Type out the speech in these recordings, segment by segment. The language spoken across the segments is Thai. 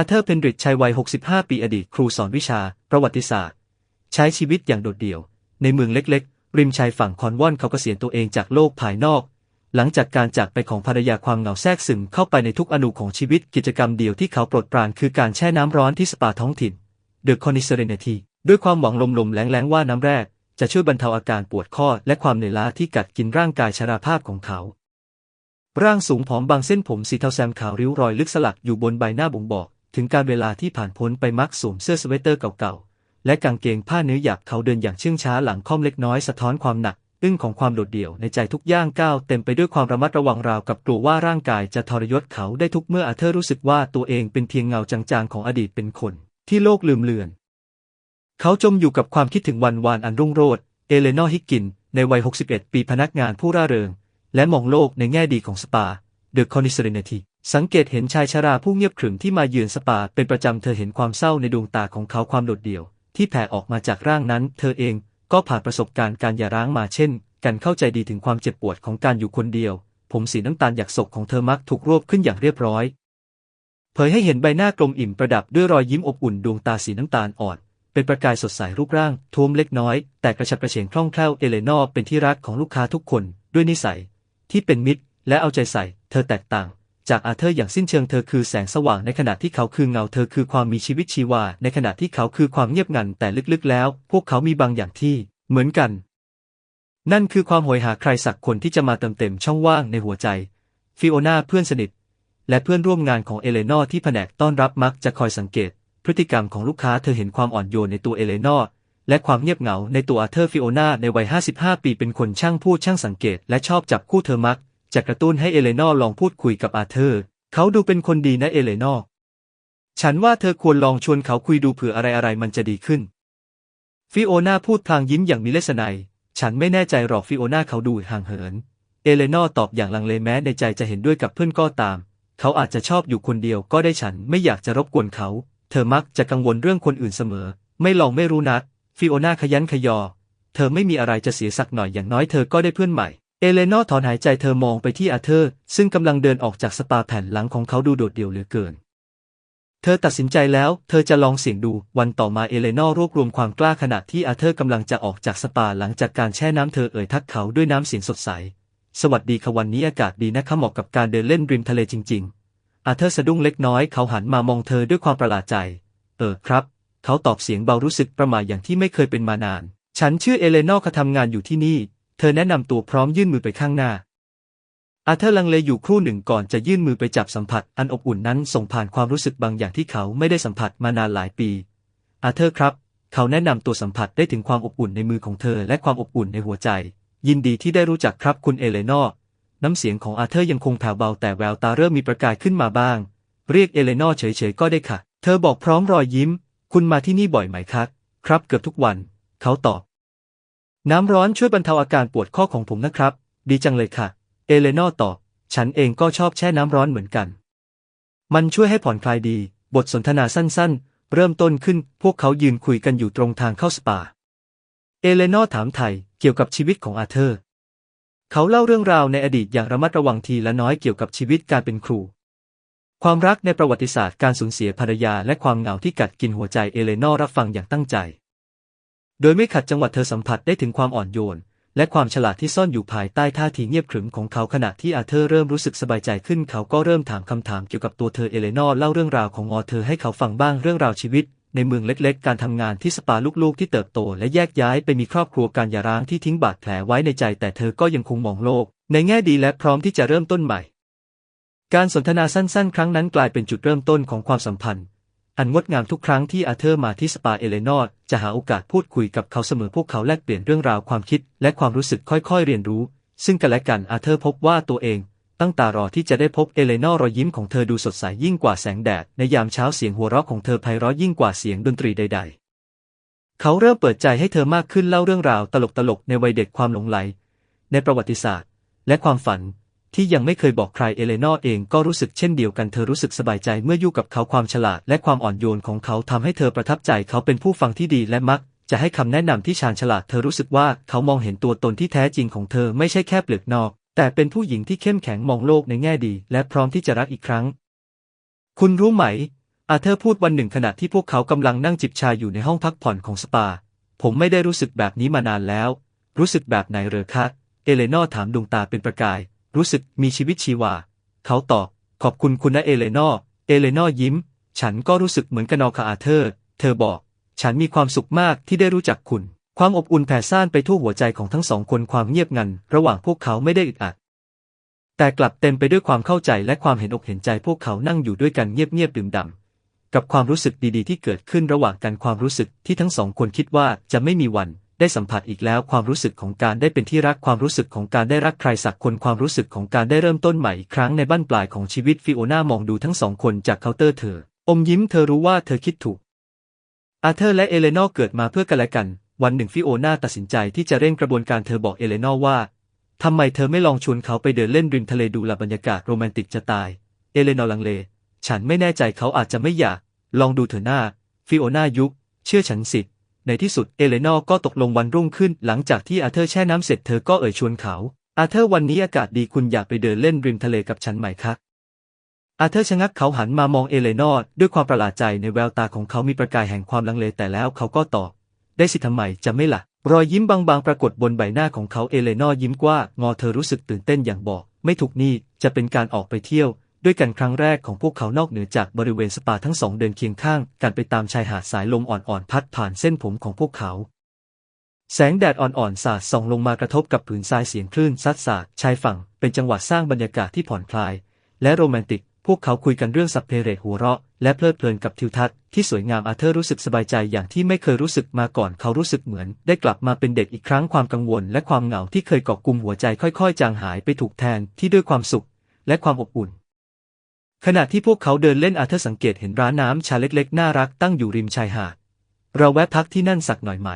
อาเธอร์เพนดริดชายวัย 65 ปีอดีตครูสอนวิชา ประวัติศาสตร์ ใช้ชีวิตอย่างโดดเดี่ยว ในเมืองเล็กๆ ริมชายฝั่งคอนวอนเขาเกษียณตัวเองจากโลกภายนอก หลังจากการจากไปของภรรยาความเหงาแทรกซึมเข้าไปในทุกอนูของชีวิตกิจกรรมเดียวที่เขาโปรดปรานคือการแช่น้ำร้อนที่สปาท้องถิ่น The c o n i s e r e n i t y ด้วยความหวังลมๆแรงๆว่าน้ำแร่จะช่วยบรรเทาอาการปวดข้อและความเหนื่อยล้าที่กัดกินร่างกายชราภาพของเขา ร่างสูงผอมบางเส้นผมสีเทาแซมขาวริ้วรอยลึกสลักอยู่บนใบหน้าบ่งบอก ถึงการเวลาที่ผ่านพ้นไปมักสวมเสื้อสเวตเตอร์เก่าๆ และกางเกงผ้าเนื้อหยาบเขาเดินอย่างเชื่องช้าหลังค่อมเล็กน้อยสะท้อนความหนักอึ้งของความโดดเดี่ยวในใจทุกย่างก้าวเต็มไปด้วยความระมัดระวังราวกับกลัวว่าร่างกายจะทรยศเขาได้ทุกเมื่ออาเธอร์รู้สึกว่าตัวเองเป็นเพียงเงาจางๆของอดีตเป็นคน ที่โลกลืมเลือน เขาจมอยู่กับความคิดถึงวันวานอันรุ่งโรจน์เอเลนอร์ฮิกกิน ในวัย 61 ปีพนักงานผู้ร่าเริง และมองโลกในแง่ดีของสปาเดอะคอนิเซเรนที สังเกตเห็นชายชราผู้เงียบขรึมที่มาเยือนสปาเป็นประจำเธอเห็นความเศร้าในดวงตาของเขาความโดดเดี่ยว ที่แผ่ออกมาจากร่างนั้น เธอเองก็ผ่านประสบการณ์การหย่าร้างมาเช่น กันเข้าใจดีถึงความเจ็บปวดของการอยู่คนเดียว ผมสีน้ำตาลหยักศกของเธอมักถูกรวบขึ้นอย่างเรียบร้อย เผยให้เห็นใบหน้ากลมอิ่มประดับด้วยรอยยิ้มอบอุ่นดวงตาสีน้ำตาลอ่อน เป็นประกายสดใสรูปร่างท้วมเล็กน้อย แต่กระฉับกระเฉงคล่องแคล่วเอเลนอร์เป็นที่รักของลูกค้าทุกคน ด้วยนิสัย ที่เป็นมิตรและเอาใจใส่ เธอแตกต่าง จากอาเธอร์อย่างสิ้นเชิงเธอคือแสงสว่างในขณะที่เขาคือเงาเธอคือความมีชีวิตชีวา ในขณะที่เขาคือความเงียบงันแต่ลึกๆแล้ว พวกเขามีบางอย่างที่ เหมือนกัน นั่นคือความโหยหาใครสักคนที่จะมาเติมเต็มช่องว่างในหัวใจฟิโอนาเพื่อนสนิท และเพื่อนร่วมงานของเอเลนอร์ที่แผนกต้อนรับมักจะคอยสังเกต พฤติกรรมของลูกค้าเธอเห็นความอ่อนโยนในตัวเอเลนอร์และความเงียบเหงาในตัวอาเธอร์ฟิโอนาในวัย 55 ปีเป็นคนช่างพูดช่างสังเกต และชอบจับคู่เธอมัก จะกระตุ้นให้เอเลนอร์ลองพูดคุยกับอาเธอร์ เขาดูเป็นคนดีนะเอเลนอร์ฉันว่าเธอควรลองชวนเขาคุยดูเผื่ออะไรอะไรมันจะดีขึ้น ฟิโอนาพูดพลางยิ้มอย่างมีเลสไนยฉันไม่แน่ใจหรอกฟิโอนาเขาดูห่างเหิน เอเลนอร์ตอบอย่างลังเลแม้ในใจจะเห็นด้วยกับเพื่อนก็ตาม เขาอาจจะชอบอยู่คนเดียวก็ได้ฉันไม่อยากจะรบกวนเขา เธอมักจะกังวลเรื่องคนอื่นเสมอ ไม่ลองไม่รู้นัก ฟิโอนาขยันขยอ เธอไม่มีอะไรจะเสียสักหน่อยอย่างน้อยเธอก็ได้เพื่อนใหม่ เอเลนอร์ถอนหายใจเธอมองไปที่อาเธอร์ ซึ่งกำลังเดินออกจากสปาแผ่นหลังของเขาดูโดดเดี่ยวเหลือเกิน เธอตัดสินใจแล้ว เธอจะลองเสี่ยงดู วันต่อมาเอเลนอร์รวบรวมความกล้าขณะที่อาเธอร์กำลังจะออกจากสปาหลังจากการแช่น้ำเธอเอ่ยทักเขาด้วยน้ำเสียงสดใส สวัสดีค่ะวันนี้อากาศดีนะคะเหมาะกับการเดินเล่นริมทะเลจริง ๆ อาเธอร์สะดุ้งเล็กน้อยเขาหันมามองเธอด้วยความประหลาดใจ เออครับ เขาตอบเสียงเบารู้สึกประหม่าอย่างที่ไม่เคยเป็นมานาน ฉันชื่อเอเลนอร์ค่ะทำงานอยู่ที่นี่ เธอแนะนำตัวพร้อมยื่นมือไปข้างหน้า อาเธอร์ลังเลอยู่ครู่หนึ่งก่อนจะยื่นมือไปจับสัมผัสอันอบอุ่นนั้นส่งผ่านความรู้สึกบางอย่างที่เขาไม่ได้สัมผัสมานานหลายปี อาเธอร์ครับ เขาแนะนำตัวสัมผัสได้ถึงความอบอุ่นในมือของเธอและความอบอุ่นในหัวใจ ยินดีที่ได้รู้จักครับคุณเอเลนอร์น้ำเสียงของอาเธอร์ยังคงแผ่วเบาแต่แววตาเริ่มมีประกายขึ้นมาบ้าง เรียกเอเลนอร์เฉยๆก็ได้ค่ะ เธอบอกพร้อมรอยยิ้ม คุณมาที่นี่บ่อยไหมครับครับเกือบทุกวัน เขาตอบ น้ำร้อนช่วยบรรเทาอาการปวดข้อของผมนะครับ ดีจังเลยค่ะ เอเลนอร์ตอบ ฉันเองก็ชอบแช่น้ำร้อนเหมือนกัน มันช่วยให้ผ่อนคลายดี บทสนทนาสั้นๆ เริ่มต้นขึ้น พวกเขายืนคุยกันอยู่ตรงทางเข้าสปา เอเลนอร์ถามไทยเกี่ยวกับชีวิตของอาเธอร์ เขาเล่าเรื่องราวในอดีตอย่างระมัดระวังทีละน้อยเกี่ยวกับชีวิตการเป็นครู ความรักในประวัติศาสตร์การสูญเสียภรรยาและความเหงาที่กัดกินหัวใจเอเลนอร์รับฟังอย่างตั้งใจ โดยไม่ขัดจังหวะเธอสัมผัสได้ถึงความอ่อนโยน และความฉลาดที่ซ่อนอยู่ภายใต้ท่าทีเงียบขรึมของเขาขณะที่อาเธอร์เริ่มรู้สึกสบายใจขึ้น เขาก็เริ่มถามคำถามเกี่ยวกับตัวเธอเอเลนอร์เล่าเรื่องราวของอเธอให้เขาฟังบ้างเรื่องราวชีวิต ในเมืองเล็กๆ การทำงานที่สปาลูกๆ ที่เติบโต และแยกย้ายไปมีครอบครัวการหย่าร้างที่ทิ้งบาดแผลไว้ในใจ แต่เธอก็ยังคงมองโลก ในแง่ดีและพร้อมที่จะเริ่มต้นใหม่ การสนทนาสั้น ๆ ครั้งนั้นกลายเป็นจุดเริ่มต้นของความสัมพันธ์ อันงดงามทุกครั้งที่อาเธอร์มาที่สปาเอเลนอร์จะหาโอกาสพูดคุยกับเขาเสมอพวกเขาแลกเปลี่ยนเรื่องราวความคิดและความรู้สึกค่อยๆเรียนรู้ ซึ่งกันและกันอาเธอร์พบว่าตัวเอง ตั้งตารอที่จะได้พบเอเลนอร์รอยยิ้มของเธอดูสดใสยิ่งกว่าแสงแดด ในยามเช้าเสียงหัวเราะของเธอไพเราะยิ่งกว่าเสียงดนตรีใด ๆ เขาเริ่มเปิดใจให้เธอมากขึ้นเล่าเรื่องราวตลกๆในวัยเด็กความหลงไหล ในประวัติศาสตร์ และความฝัน ที่ยังไม่เคยบอกใครเอเลนอร์เองก็รู้สึกเช่นเดียวกันเธอรู้สึกสบายใจเมื่ออยู่กับเขาความฉลาดและความอ่อนโยนของเขาทำให้เธอประทับใจเขาเป็นผู้ฟังที่ดีและมัก จะให้คำแนะนำที่ชาญฉลาดเธอรู้สึกว่าเขามองเห็นตัวตนที่แท้จริงของเธอไม่ใช่แค่เปลือกนอก แต่เป็นผู้หญิงที่เข้มแข็งมองโลกในแง่ดี และพร้อมที่จะรักอีกครั้ง คุณรู้ไหม อาเธอร์พูดวันหนึ่งขณะที่พวกเขากำลังนั่งจิบชาอยู่ในห้องพักผ่อนของสปา ผมไม่ได้รู้สึกแบบนี้มานานแล้ว รู้สึกแบบไหนเหรอคะเอเลนอร์ถามดวงตาเป็นประกาย รู้สึกมีชีวิตชีวา เขาตอบขอบคุณคุณนะเอเลนอร์เอเลนอร์ยิ้ม ฉันก็รู้สึกเหมือนกันนอค่ะอาเธอร์ เธอบอก ฉันมีความสุขมากที่ได้รู้จักคุณ ความอบอุ่นแผ่ซ่านไปทั่วหัวใจของทั้งสองคนความเงียบงัน ระหว่างพวกเขาไม่ได้อึดอัด แต่กลับเต็มไปด้วยความเข้าใจและความเห็นอกเห็นใจพวกเขานั่งอยู่ด้วยกันเงียบๆดื่มด่ำกับความรู้สึกดีๆ ที่เกิดขึ้นระหว่างกันความรู้สึกที่ทั้งสองคนคิดว่าจะไม่มีวัน ได้สัมผัสอีกแล้วความรู้สึกของการได้เป็นที่รักความรู้สึกของการได้รักใครสักคนความรู้สึกของการได้เริ่มต้นใหม่อีกครั้งในบั้นปลายของชีวิตฟิโอน่ามองดูทั้งสองคนจากเคาน์เตอร์เธอ อมยิ้มเธอรู้ว่าเธอคิดถูก อาเธอร์และเอเลนอร์เกิดมาเพื่อกันและกัน วันหนึ่งฟิโอน่าตัดสินใจที่จะเร่งกระบวนการเธอบอกเอเลนอร์ว่าทำไมเธอไม่ลองชวนเขาไปเดินเล่นริมทะเลดูละบรรยากาศโรแมนติกจะตาย เอเลนอร์ลังเล ฉันไม่แน่ใจเขาอาจจะไม่อยาก ลองดูเถอหน้า ฟิโอน่ายุก เชื่อฉันสิ ในที่สุดเอเลนอร์ก็ตกลงวันรุ่งขึ้น หลังจากที่อาเธอร์แช่น้ำเสร็จเธอก็เอ่ยชวนเขา อาเธอร์วันนี้อากาศดีคุณอยากไปเดินเล่นริมทะเลกับฉันไหมคะอาเธอร์ชะงักเขาหันมามองเอเลนอร์ด้วยความประหลาดใจในแววตาของเขามีประกายแห่งความลังเลแต่แล้วเขาก็ตอบ ได้สิทำไมจะไม่ละ่ะ รอยยิ้มบางๆ ปรากฏบนใบหน้าของเขาเอเลนอร์ยิ้มกว้างงอเธอรู้สึกตื่นเต้นอย่างบอก ไม่ถูกนี่จะเป็นการออกไปเที่ยว ด้วยกันครั้งแรกของพวกเขานอกเหนือจากบริเวณสปาทั้งสองเดินเคียงข้างกันไปตามชายหาดสายลมอ่อนๆพัดผ่านเส้นผมของพวกเขา แสงแดดอ่อนๆสาดส่องลงมากระทบกับผืนทรายเสียงคลื่นซัดสาดชายฝั่งเป็นจังหวะสร้างบรรยากาศที่ผ่อนคลาย และโรแมนติก พวกเขาคุยกันเรื่องสัพเพเหรหัวเราะ และเพลิดเพลินกับทิวทัศน์ที่สวยงามอาเธอร์รู้สึกสบายใจอย่างที่ไม่เคยรู้สึกมาก่อนเขารู้สึกเหมือน ได้กลับมาเป็นเด็กอีกครั้งความกังวล และความเหงาที่เคยเกาะกลุ่มหัวใจค่อยๆ จางหายไปถูกแทนที่ด้วยความสุข และความอบอุ่น ขณะที่พวกเขาเดินเล่นอาเธอร์สังเกตเห็นร้านน้ำชาเล็กๆ น่ารักตั้งอยู่ริมชายหาด เราแวะพักที่นั่นสักหน่อยไหม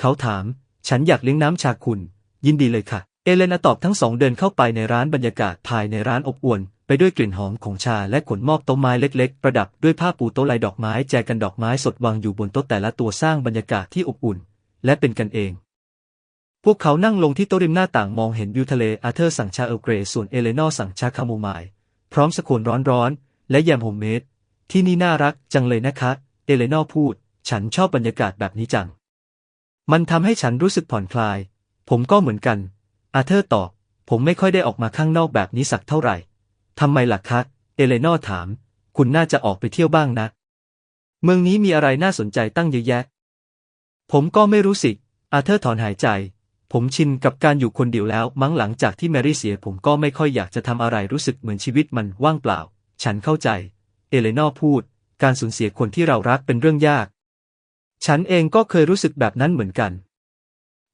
เขาถาม ฉันอยากเลี้ยงน้ำชาคุณ ยินดีเลยค่ะ เอเลนาตอบทั้งสองเดินเข้าไปในร้านบรรยากาศภายในร้านอบอวล ไปด้วยกลิ่นหอมของชาและขนมอบโต๊ะไม้เล็กๆ ประดับด้วยผ้าปูโต๊ะลายดอกไม้แจกันดอกไม้สดวางอยู่บนโต๊ะแต่ละตัวสร้างบรรยากาศที่อบอุ่น และเป็นกันเอง พวกเขานั่งลงที่โต๊ะริมหน้าต่างมองเห็นวิวทะเลอาเธอร์สั่งชาเอลเกรย์ส่วนเอเลนอร์สั่งชาคาโมไมล์ พร้อมสโคนร้อนๆ และแยมโฮมเมดที่นี่น่ารักจังเลยนะคะ เอเลนอพูด ฉันชอบบรรยากาศแบบนี้จัง มันทำให้ฉันรู้สึกผ่อนคลาย ผมก็เหมือนกัน อาเธอร์ตอบ ผมไม่ค่อยได้ออกมาข้างนอกแบบนี้สักเท่าไหร่ทำไมล่ะคะ เอเลนอถาม คุณน่าจะออกไปเที่ยวบ้างนะ เมืองนี้มีอะไรน่าสนใจตั้งเยอะแยะ ผมก็ไม่รู้สิ อาเธอร์ถอนหายใจ ผมชินกับการอยู่คนเดียวแล้ว มั้งหลังจากที่แมรี่เสียผมก็ไม่ค่อยอยากจะทำอะไรรู้สึกเหมือนชีวิตมันว่างเปล่า ฉันเข้าใจ เอเลนอร์พูด การสูญเสียคนที่เรารักเป็นเรื่องยาก ฉันเองก็เคยรู้สึกแบบนั้นเหมือนกัน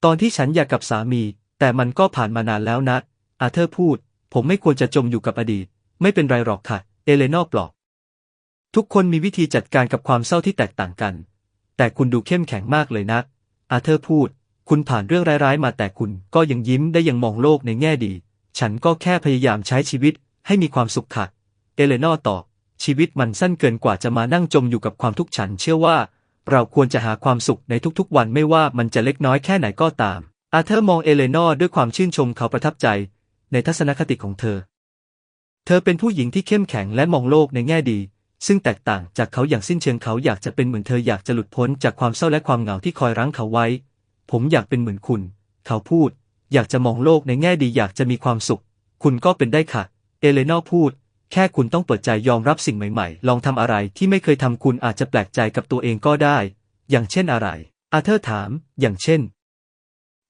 ตอนที่ฉันอยากกับสามี แต่มันก็ผ่านมานานแล้วนะ อาเธอร์พูด ผมไม่ควรจะจมอยู่กับอดีต ไม่เป็นไรหรอกค่ะ เอเลนอร์ปลอบ ทุกคนมีวิธีจัดการกับความเศร้าที่แตกต่างกัน แต่คุณดูเข้มแข็งมากเลยนะอาเธอร์พูด คุณผ่านเรื่องร้ายๆมาแต่คุณก็ยังยิ้มได้ยังมองโลกในแง่ดี ฉันก็แค่พยายามใช้ชีวิตให้มีความสุขค่ะ เอเลนอร์ตอบ ชีวิตมันสั้นเกินกว่าจะมานั่งจมอยู่กับความทุกข์ฉันเชื่อว่า เราควรจะหาความสุขในทุกๆ วันไม่ว่ามันจะเล็กน้อยแค่ไหนก็ตาม อาเธอร์มองเอเลนอร์ด้วยความชื่นชมเขาประทับใจ ในทัศนคติของเธอ เธอเป็นผู้หญิงที่เข้มแข็งและมองโลกในแง่ดีซึ่งแตกต่างจากเขาอย่างสิ้นเชิงเขาอยากจะเป็นเหมือนเธออยากจะหลุดพ้นจากความเศร้าและความเหงาที่คอยรั้งเขาไว้ ผมอยากเป็นเหมือนคุณ เขาพูด อยากจะมองโลกในแง่ดีอยากจะมีความสุข คุณก็เป็นได้ค่ะ เอเลนอพูด แค่คุณต้องเปิดใจยอมรับสิ่งใหม่ๆ ลองทำอะไรที่ไม่เคยทำคุณอาจจะแปลกใจกับตัวเองก็ได้ อย่างเช่นอะไรอาเธอร์ถาม อย่างเช่น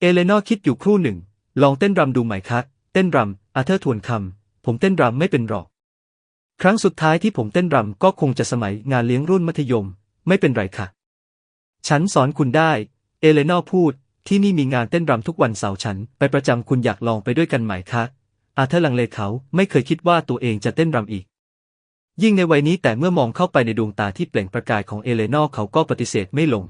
เอเลนอคิดอยู่ครู่หนึ่ง ลองเต้นรำดูไหมคะ เต้นรำอาเธอร์ทวนคำ ผมเต้นรำไม่เป็นหรอก ครั้งสุดท้ายที่ผมเต้นรำก็คงจะสมัยงานเลี้ยงรุ่นมัธยม ไม่เป็นไรค่ะ ฉันสอนคุณได้ เอเลนอพูด ที่นี่มีงานเต้นรำทุกวันเสาร์ฉัน ไปประจำคุณอยากลองไปด้วยกันไหมคะ อาเธอร์ลังเลเขาไม่เคยคิดว่าตัวเองจะเต้นรำอีก ยิ่งในวัยนี้แต่เมื่อมองเข้าไปในดวงตาที่เปล่งประกายของเอเลนอเขาก็ปฏิเสธไม่ลง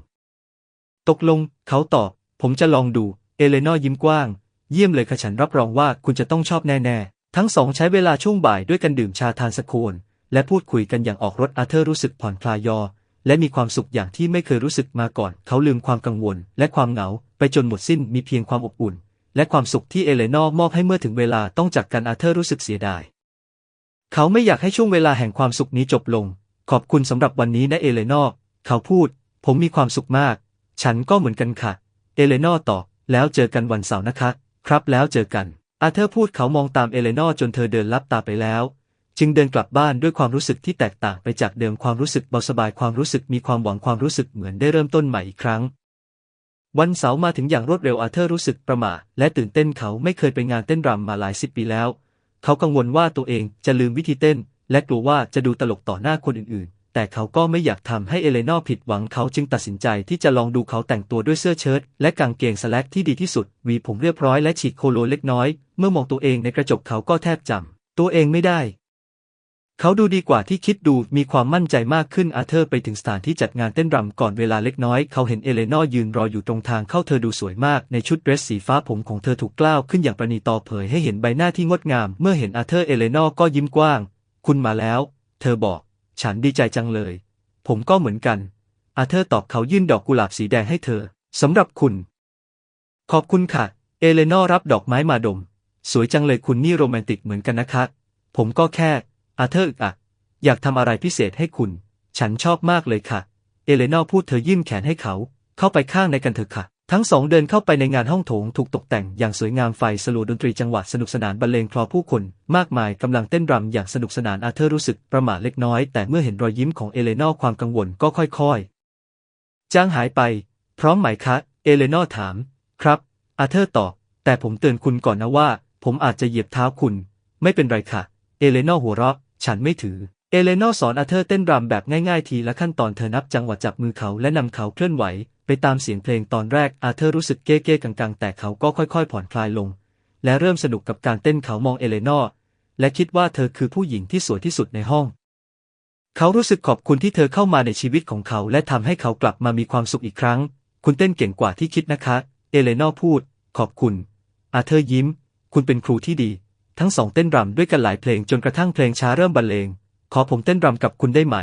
ตกลง เขาตอบ ผมจะลองดู เอเลนอยิ้มกว้าง เยี่ยมเลยค่ะฉันรับรองว่าคุณจะต้องชอบแน่ๆ ทั้งสองใช้เวลาช่วงบ่ายด้วยกันดื่มชาทานสโคนและพูดคุยกันอย่างออกรถอาเธอร์รู้สึกผ่อนคลายยอ และมีความสุขอย่างที่ไม่เคยรู้สึกมาก่อน เขาลืมความกังวล และความเหงา ไปจนหมดสิ้นมีเพียงความอบอุ่น และความสุขที่เอเลนอร์มอบให้เมื่อถึงเวลาต้องจากกันอาเธอร์รู้สึกเสียดาย เขาไม่อยากให้ช่วงเวลาแห่งความสุขนี้จบลง ขอบคุณสำหรับวันนี้นะเอเลนอร์เขาพูด ผมมีความสุขมาก ฉันก็เหมือนกันค่ะ เอเลนอร์ตอบแล้วเจอกันวันเสาร์นะคะ ครับแล้วเจอกันอาเธอร์พูดเขามองตามเอเลนอร์จนเธอเดินลับตาไปแล้ว จึงเดินกลับบ้านด้วยความรู้สึกที่แตกต่างไปจากเดิมความรู้สึกเบาสบายความรู้สึกมีความหวังความรู้สึกเหมือนได้เริ่มต้นใหม่อีกครั้ง วันเสาร์มาถึงอย่างรวดเร็วอาเธอร์รู้สึกประหม่าและตื่นเต้นเขาไม่เคยไปงานเต้นรำมาหลายสิบปีแล้ว เขากังวลว่าตัวเองจะลืมวิธีเต้น และกลัวว่าจะดูตลกต่อหน้าคนอื่นๆ แต่เขาก็ไม่อยากทำให้เอเลนอผิดหวังเขาจึงตัดสินใจที่จะลองดูเขาแต่งตัวด้วยเสื้อเชิ้ตและกางเกงสแลกที่ดีที่สุดหวีผมเรียบร้อยและฉีดโคโลเล็กน้อย เมื่อมองตัวเองในกระจกเขาก็แทบจำตัวเองไม่ได้ เขาดูดีกว่าที่คิดดูมีความมั่นใจมากขึ้นอาเธอร์ไปถึงสถานที่จัดงานเต้นรำก่อนเวลาเล็กน้อย เขาเห็นเอเลนอร์ยืนรออยู่ตรงทางเข้าเธอดูสวยมากในชุดเดรสสีฟ้าผมของเธอถูกกล้าวขึ้นอย่างประณีตอเผยให้เห็นใบหน้าที่งดงาม เมื่อเห็นอาเธอร์เอเลนอร์ก็ยิ้มกว้าง คุณมาแล้ว เธอบอก ฉันดีใจจังเลย ผมก็เหมือนกัน อาเธอร์ตอบเขายื่นดอกกุหลาบสีแดงให้เธอสำหรับคุณ ขอบคุณค่ะ เอเลนอร์รับดอกไม้มาดม สวยจังเลยคุณนี่โรแมนติกเหมือนกันนะคะ ผมก็แค่ อาเธอร์อึกอักอยากทำอะไรพิเศษให้คุณ ฉันชอบมากเลยค่ะ เอเลนอร์พูดเธอยื่นแขนให้เขา เข้าไปข้างในกันเถอะค่ะ ทั้งสองเดินเข้าไปในงานห้องโถงถูกตกแต่งอย่างสวยงามไฟสลัวดนตรีจังหวะสนุกสนานบรรเลงคลอผู้คนมากมายกำลังเต้นรำอย่างสนุกสนานอาเธอร์รู้สึกประหม่าเล็กน้อย แต่เมื่อเห็นรอยยิ้มของเอเลนอร์ความกังวลก็ค่อยๆ จางหายไป พร้อมไหมคะเอเลนอร์ถาม ครับ อาเธอร์ตอบแต่ผมเตือนคุณก่อนนะว่า ผมอาจจะเหยียบเท้าคุณ ไม่เป็นไรค่ะ เอเลนอร์หัวเราะ ฉันไม่ถือ เอเลนอสอนอาเธอร์เต้นรำแบบง่ายๆทีละขั้นตอนเธอนับจังหวะจับมือเขาและนำเขาเคลื่อนไหว ไปตามเสียงเพลงตอนแรกอาเธอร์รู้สึกเก้ๆกังๆ แต่เขาก็ค่อยๆ ผ่อนคลายลง และเริ่มสนุกกับการเต้นเขามองเอเลนอและคิดว่าเธอคือผู้หญิงที่สวยที่สุดในห้อง เขารู้สึกขอบคุณที่เธอเข้ามาในชีวิตของเขา และทำให้เขากลับมามีความสุขอีกครั้ง คุณเต้นเก่งกว่าที่คิดนะคะ เอเลนอพูด ขอบคุณ อาเธอร์ยิ้ม คุณเป็นครูที่ดี ทั้งสองเต้นรำด้วยกันหลายเพลงจนกระทั่งเพลงช้าเริ่มบรรเลง ขอผมเต้นรำกับคุณได้ไหม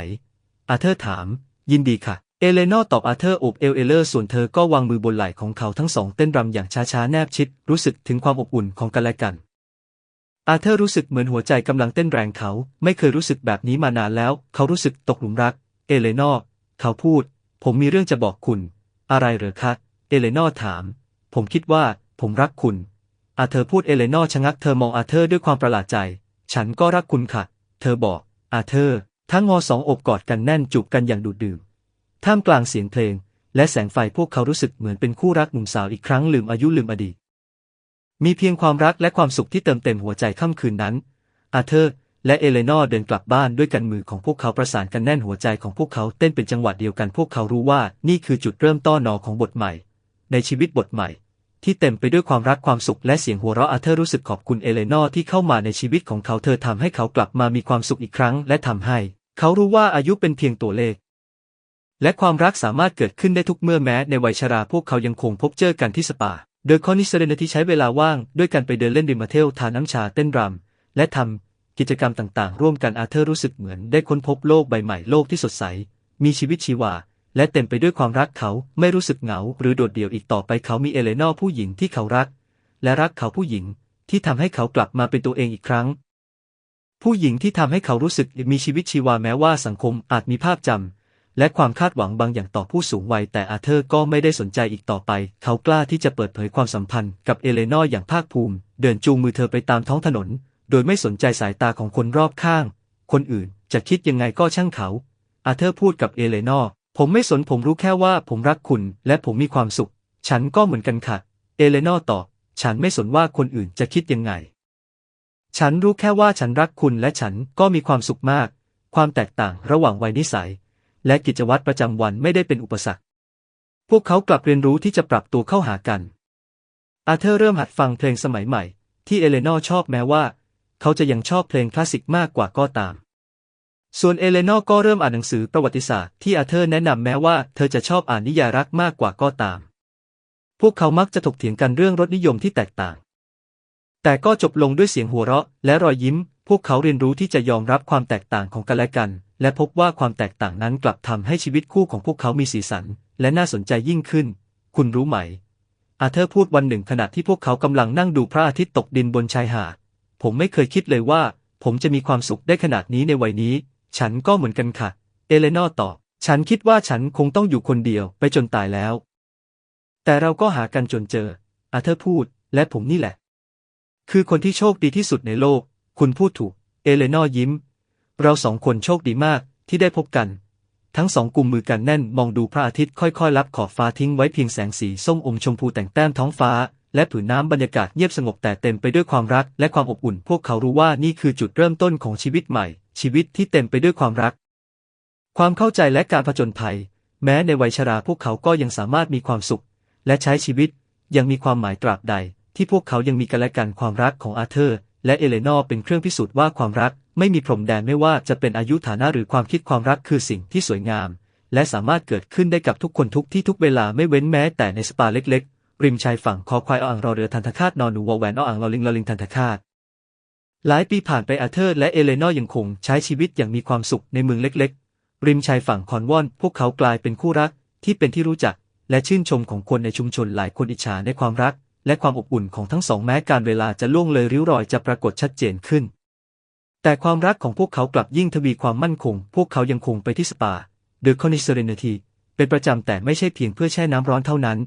อาเธอร์ถาม ยินดีค่ะ เอเลนอร์ตอบอาเธอร์โอบเอลเอเลอร์ส่วนเธอก็วางมือบนไหล่ของเขาทั้งสองเต้นรำอย่างช้าๆแนบชิด รู้สึกถึงความอบอุ่นของกันและกัน อาเธอร์รู้สึกเหมือนหัวใจกำลังเต้นแรงเขา ไม่เคยรู้สึกแบบนี้มานานแล้ว เขารู้สึกตกหลุมรัก เอเลนอร์เขาพูด ผมมีเรื่องจะบอกคุณ อะไรเหรอคะ เอเลนอร์ถาม ผมคิดว่า ผมรักคุณ อาเธอร์พูดเอเลนอร์ชะงักเธอมองอาเธอร์ด้วยความประหลาดใจ ฉันก็รักคุณค่ะ เธอบอก อาเธอร์ทั้งงอสองอบกอดกันแน่นจูบกันอย่างดูดดื่มท่ามกลางเสียงเพลง และแสงไฟพวกเขารู้สึกเหมือนเป็นคู่รักหนุ่มสาวอีกครั้งลืมอายุลืมอดีต มีเพียงความรักและความสุขที่เติมเต็มหัวใจค่ำคืนนั้น อาเธอร์และเอเลนอร์เดินกลับบ้านด้วยกันมือของพวกเขาประสานกันแน่นหัวใจของพวกเขาเต้นเป็นจังหวะเดียวกันพวกเขารู้ว่านี่คือจุดเริ่มต้นนอของบทใหม่ ในชีวิตบทใหม่ ที่เต็มไปด้วยความรักความสุขและเสียงหัวเราะอาเธอร์รู้สึกขอบคุณเอเลนอร์ที่เข้ามาในชีวิตของเขาเธอทำให้เขากลับมามีความสุขอีกครั้ง และทำให้ เขารู้ว่าอายุเป็นเพียงตัวเลข และความรักสามารถเกิดขึ้นได้ทุกเมื่อแม้ในวัยชราพวกเขายังคงพบเจอกันที่สปา โดยคอนิเซเรนที่ใช้เวลาว่างด้วยการไปเดินเล่นริมมาเทลทานน้ำชาเต้นรำและทำกิจกรรมต่างๆ ร่วมกันอาเธอร์รู้สึกเหมือนได้ค้นพบโลกใบใหม่โลกที่สดใส มีชีวิตชีวา และเต็มไปด้วยความรักเขาไม่รู้สึกเหงา หรือโดดเดี่ยวอีกต่อไปเขามีเอเลนอร์ผู้หญิงที่เขารัก และรักเขาผู้หญิงที่ทำให้เขากลับมาเป็นตัวเองอีกครั้ง ผู้หญิงที่ทำให้เขารู้สึกมีชีวิตชีวาแม้ว่าสังคมอาจมีภาพจำและความคาดหวังบางอย่างต่อผู้สูงวัย แต่อาเธอร์ก็ไม่ได้สนใจอีกต่อไป เขากล้าที่จะเปิดเผยความสัมพันธ์กับเอเลนอร์อย่างภาคภูมิ เดินจูงมือเธอไปตามท้องถนน โดยไม่สนใจสายตาของคนรอบข้าง คนอื่นจะคิดยังไงก็ช่างเขา อาเธอร์พูดกับเอเลนอร์ ผมไม่สนผมรู้แค่ว่าผมรักคุณและผมมีความสุข ฉันก็เหมือนกันค่ะ เอเลนอร์ตอบฉันไม่สนว่าคนอื่นจะคิดยังไง ฉันรู้แค่ว่าฉันรักคุณและฉันก็มีความสุขมาก ความแตกต่างระหว่างวัยนิสัย และกิจวัตรประจำวันไม่ได้เป็นอุปสรรค พวกเขากลับเรียนรู้ที่จะปรับตัวเข้าหากัน อาเธอร์เริ่มหัดฟังเพลงสมัยใหม่ ที่เอเลนอร์ชอบแม้ว่า เขาจะยังชอบเพลงคลาสสิกมากกว่าก็ตาม ส่วนเอเลนอร์ก็เริ่มอ่านหนังสือประวัติศาสตร์ที่อาเธอร์แนะนำแม้ว่าเธอจะชอบอ่านนิยายรักมากกว่าก็ตาม พวกเขามักจะถกเถียงกันเรื่องรสนิยมที่แตกต่าง แต่ก็จบลงด้วยเสียงหัวเราะ และรอยยิ้ม พวกเขาเรียนรู้ที่จะยอมรับความแตกต่างของกันและกัน และพบว่าความแตกต่างนั้นกลับทำให้ชีวิตคู่ของพวกเขามีสีสัน และน่าสนใจยิ่งขึ้น คุณรู้ไหม อาเธอร์พูดวันหนึ่งขณะที่พวกเขากำลังนั่งดูพระอาทิตย์ตกดินบนชายหาด ผมไม่เคยคิดเลยว่า ผมจะมีความสุขได้ขนาดนี้ในวัยนี้ ฉันก็เหมือนกันค่ะ เอเลนอร์ตอบ ฉันคิดว่าฉันคงต้องอยู่คนเดียวไปจนตายแล้ว แต่เราก็หากันจนเจอ อาเธอร์พูด และผมนี่แหละ คือคนที่โชคดีที่สุดในโลก คุณพูดถูก เอเลนอร์ยิ้ม เราสองคนโชคดีมากที่ได้พบกัน ทั้งสองกุมมือกันแน่นมองดูพระอาทิตย์ค่อยๆลับขอบฟ้าทิ้งไว้เพียงแสงสีส้มอมชมพูแต่งแต้มท้องฟ้า และผืนน้ำบรรยากาศเงียบสงบแต่เต็มไปด้วยความรักและความอบอุ่น พวกเขารู้ว่านี่คือจุดเริ่มต้นของชีวิตใหม่ ชีวิตที่เต็มไปด้วยความรัก ความเข้าใจและการผจญภัย แม้ในวัยชราพวกเขาก็ยังสามารถมีความสุข และใช้ชีวิตยังมีความหมายตราบใด ที่พวกเขายังมีกันและกันความรักของอาเธอร์ และเอเลนอร์เป็นเครื่องพิสูจน์ว่าความรักไม่มีพรมแดนไม่ว่าจะเป็นอายุฐานะหรือความคิดความรักคือสิ่งที่สวยงาม และสามารถเกิดขึ้นได้กับทุกคนทุกที่ทุกเวลาไม่เว้นแม้แต่ในสปาเล็กๆ ริมชายฝั่งคอควายอ่างรอเรือทันทคาตนอนหนูวอแหวนอ่างลอลิงลอลิงทันทคาตหลายปีผ่านไปอาเธอร์และเอเลนอร์ยังคงใช้ชีวิตอย่างมีความสุขในเมืองเล็กๆ ริมชายฝั่งคอนวอน พวกเขากลายเป็นคู่รักที่เป็นที่รู้จักและชื่นชมของคนในชุมชนหลายคนอิจฉาในความรัก และความอบอุ่นของทั้งสองแม้การเวลาจะล่วงเลยริ้วรอยจะปรากฏชัดเจนขึ้น แต่ความรักของพวกเขากลับยิ่งทวีความมั่นคง พวกเขายังคงไปที่สปาเดอะคอนิเซเรนทีเป็นประจำแต่ไม่ใช่เพียงเพื่อแช่น้ำร้อนเท่านั้น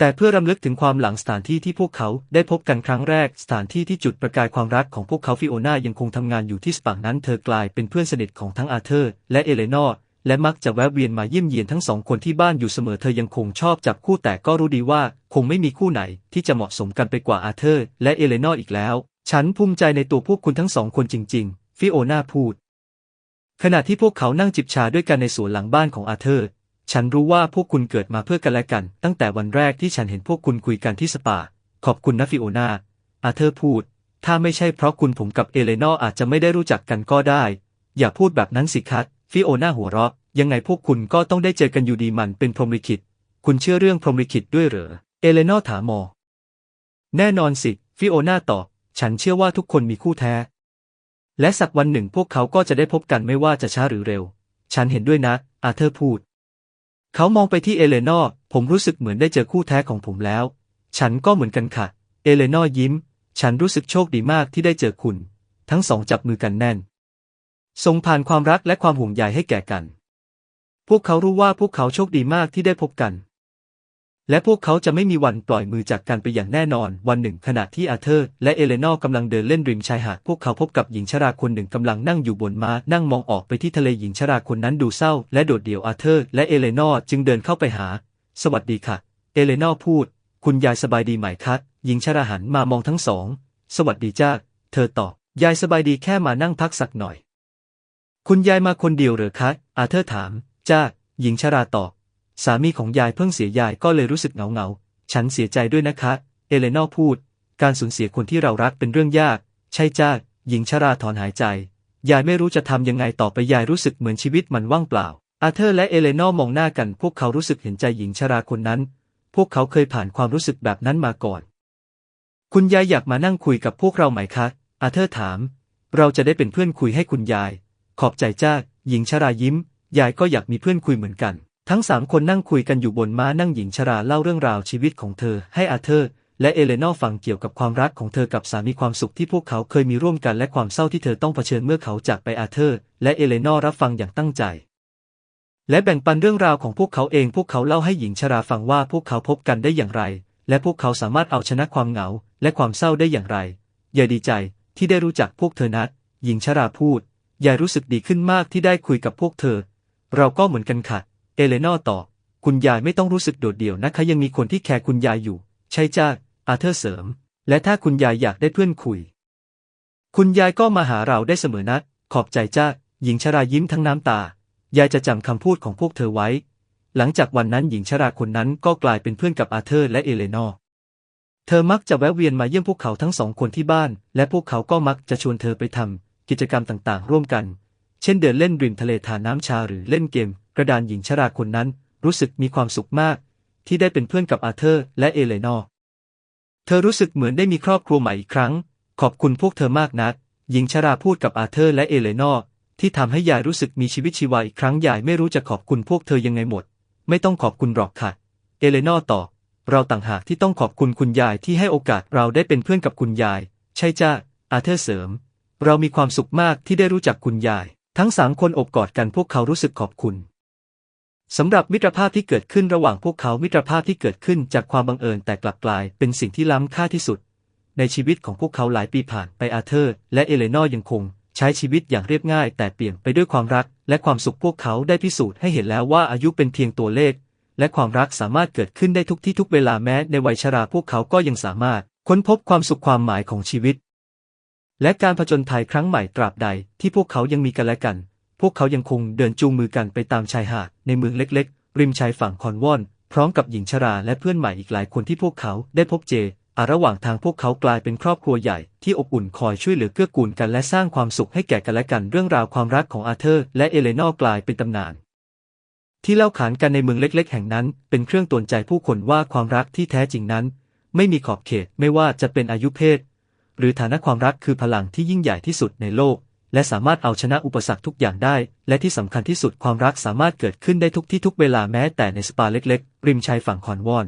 แต่เพื่อรำลึกถึงความหลังสถานที่ที่พวกเขาได้พบกันครั้งแรก สถานที่ที่จุดประกายความรักของพวกเขาฟิโอนายังคงทำงานอยู่ที่สปานั้นเธอกลายเป็นเพื่อนสนิทของทั้งอาเธอร์ และเอเลนอร์และมักจะแวะเวียนมาเยี่ยมเยียนทั้งสองคนที่บ้านอยู่เสมอเธอยังคงชอบจับคู่แต่ก็รู้ดีว่า คงไม่มีคู่ไหนที่จะเหมาะสมกันไปกว่าอาเธอร์ และเอเลนอร์อีกแล้ว ฉันภูมิใจในตัวพวกคุณทั้งสองคนจริง ๆ ฟิโอนาพูด ขณะที่พวกเขานั่งจิบชาด้วยกันในสวนหลังบ้านของอาเธอร์ ฉันรู้ว่าพวกคุณเกิดมาเพื่อกันและกัน ตั้งแต่วันแรกที่ฉันเห็นพวกคุณคุยกันที่สปา ขอบคุณนะฟิโอนาอาเธอร์พูด ถ้าไม่ใช่เพราะคุณผมกับเอเลนออาจจะไม่ได้รู้จักกันก็ได้ อย่าพูดแบบนั้นสิคัสฟิโอนาหัวเราะ ยังไงพวกคุณก็ต้องได้เจอกันอยู่ดีมันเป็นพรหมลิขิต คุณเชื่อเรื่องพรหมลิขิตด้วยเหรอ เอเลนอถามมอ แน่นอนสิ ฟิโอนาตอบ ฉันเชื่อว่าทุกคนมีคู่แท้ และสักวันหนึ่งพวกเขาก็จะได้พบกันไม่ว่าจะช้าหรือเร็ว ฉันเห็นด้วยนะ อาเธอร์พูด เขามองไปที่เอเลนอร์ผมรู้สึกเหมือนได้เจอคู่แท้ของผมแล้ว ฉันก็เหมือนกันค่ะ เอเลนอร์ยิ้ม ฉันรู้สึกโชคดีมากที่ได้เจอคุณ ทั้งสองจับมือกันแน่น ส่งผ่านความรักและความห่วงใยให้แก่กัน พวกเขารู้ว่าพวกเขาโชคดีมากที่ได้พบกัน และพวกเขาจะไม่มีวันปล่อยมือจากกันไปอย่างแน่นอน วันหนึ่งขณะที่อาเธอร์ และเอเลนอร์กำลังเดินเล่นริมชายหาด พวกเขาพบกับหญิงชราคนหนึ่งกำลังนั่งอยู่บนม้า นั่งมองออกไปที่ทะเลหญิงชราคนนั้นดูเศร้า และโดดเดี่ยวอาเธอร์ และเอเลนอร์จึงเดินเข้าไปหา สวัสดีค่ะ เอเลนอร์พูด คุณยายสบายดีไหมคะหญิงชราหันมามองทั้งสอง สวัสดีจ้าเธอตอบยายสบายดีแค่มานั่งพักสักหน่อย คุณยายมาคนเดียวหรือคะอาเธอร์ถามจ้าหญิงชราตอบ สามีของยายเพิ่งเสียยายก็เลยรู้สึกเหงาเหงา ฉันเสียใจด้วยนะคะ เอเลนอพูด การสูญเสียคนที่เรารักเป็นเรื่องยาก ใช่จ้าหญิงชราถอนหายใจ ยายไม่รู้จะทำยังไงต่อไปยายรู้สึกเหมือนชีวิตมันว่างเปล่า อาเธอร์และเอเลนอมองหน้ากัน พวกเขารู้สึกเห็นใจหญิงชราคนนั้น พวกเขาเคยผ่านความรู้สึกแบบนั้นมาก่อน คุณยายอยากมานั่งคุยกับพวกเราไหมคะ อาเธอร์ถาม เราจะได้เป็นเพื่อนคุยให้คุณยาย ขอบใจจ้าหญิงชรายิ้ม ยายก็อยากมีเพื่อนคุยเหมือนกัน ทั้งสามคนนั่งคุยกันอยู่บนม้านั่งหญิงชราเล่าเรื่องราวชีวิตของเธอให้อาเธอร์และเอเลนอร์ฟังเกี่ยวกับความรักของเธอกับสามีความสุขที่พวกเขาเคยมีร่วมกันและความเศร้าที่เธอต้องเผชิญเมื่อเขาจากไปอาเธอร์และเอเลนอร์รับฟังอย่างตั้งใจ และแบ่งปันเรื่องราวของพวกเขาเองพวกเขาเล่าให้หญิงชราฟังว่าพวกเขาพบกันได้อย่างไร และพวกเขาสามารถเอาชนะความเหงา และความเศร้าได้อย่างไรอย่าดีใจที่ได้รู้จักพวกเธอนัดหญิงชราพูดยายรู้สึกดีขึ้นมากที่ได้คุยกับพวกเธอ เราก็เหมือนกันค่ะ เอเลนอร์ตอบคุณยายไม่ต้องรู้สึกโดดเดี่ยวนะคะยังมีคนที่แคร์คุณยายอยู่ ใช่จ้าอาเธอร์เสริม และถ้าคุณยายอยากได้เพื่อนคุย คุณยายก็มาหาเราได้เสมอนะขอบใจจ้าหญิงชรายิ้มทั้งน้ำตา ยายจะจำคำพูดของพวกเธอไว้ หลังจากวันนั้นหญิงชราคนนั้นก็กลายเป็นเพื่อนกับอาเธอร์และเอเลนอร์เธอมักจะแวะเวียนมาเยี่ยมพวกเขาทั้งสองคนที่บ้าน และพวกเขาก็มักจะชวนเธอไปทำกิจกรรมต่างๆ ร่วมกัน เช่นเดินเล่นริมทะเลทานน้ำชาหรือเล่นเกม กระดานหญิงชราคนนั้นรู้สึกมีความสุขมาก ที่ได้เป็นเพื่อนกับอาเธอร์และเอเลนอร์ เธอรู้สึกเหมือนได้มีครอบครัวใหม่อีกครั้ง ขอบคุณพวกเธอมากนะหญิงชราพูดกับอาเธอร์และเอเลนอร์ที่ทำให้ยายรู้สึกมีชีวิตชีวาอีกครั้งยายไม่รู้จะขอบคุณพวกเธอยังไงหมด ไม่ต้องขอบคุณหรอกค่ะ เอเลนอร์ตอบเราต่างหากที่ต้องขอบคุณคุณยายที่ให้โอกาสเราได้เป็นเพื่อนกับคุณยาย ใช่จ้าอาเธอร์เสริม เรามีความสุขมากที่ได้รู้จักคุณยาย ทั้งสามคนอบกอดกันพวกเขารู้สึกขอบคุณ สำหรับมิตรภาพที่เกิดขึ้นระหว่างพวกเขา มิตรภาพที่เกิดขึ้นจากความบังเอิญแต่กลับกลายเป็นสิ่งที่ล้ำค่าที่สุด ในชีวิตของพวกเขาหลายปีผ่านไปอาเธอร์ และเอเลนอร์ยังคง ใช้ชีวิตอย่างเรียบง่าย แต่เปลี่ยนไปด้วยความรัก และความสุขพวกเขาได้พิสูจน์ให้เห็นแล้วว่าอายุเป็นเพียงตัวเลข และความรักสามารถเกิดขึ้นได้ทุกที่ทุกเวลาแม้ในวัยชราพวกเขาก็ยังสามารถค้นพบความสุขความหมายของชีวิต และการผจญภัยครั้งใหม่ตราบใดที่พวกเขายังมีกันและกัน พวกเขายังคงเดินจูงมือกันไปตามชายหาดในเมืองเล็กๆ ริมชายฝั่งคอนวอน พร้อมกับหญิงชราและเพื่อนใหม่อีกหลายคนที่พวกเขาได้พบเจอาระหว่างทางพวกเขากลายเป็นครอบครัวใหญ่ที่อบอุ่นคอยช่วยเหลือเกื้อกูลกันและสร้างความสุขให้แก่กันและกันเรื่องราวความรักของอาเธอร์ และเอเลนอร์กลายเป็นตำนาน ที่เล่าขานกันในเมืองเล็ก ๆ แห่งนั้น เป็นเครื่องตวนใจผู้คนว่าความรักที่แท้จริงนั้น ไม่มีขอบเขตไม่ว่าจะเป็นอายุเพศ หรือฐานะความรักคือพลังที่ยิ่งใหญ่ที่สุดในโลก และสามารถเอาชนะอุปสรรคทุกอย่างได้ และที่สำคัญที่สุดความรักสามารถเกิดขึ้นได้ทุกที่ทุกเวลาแม้แต่ในสปาเล็กๆ ริมชายฝั่งคอนวอน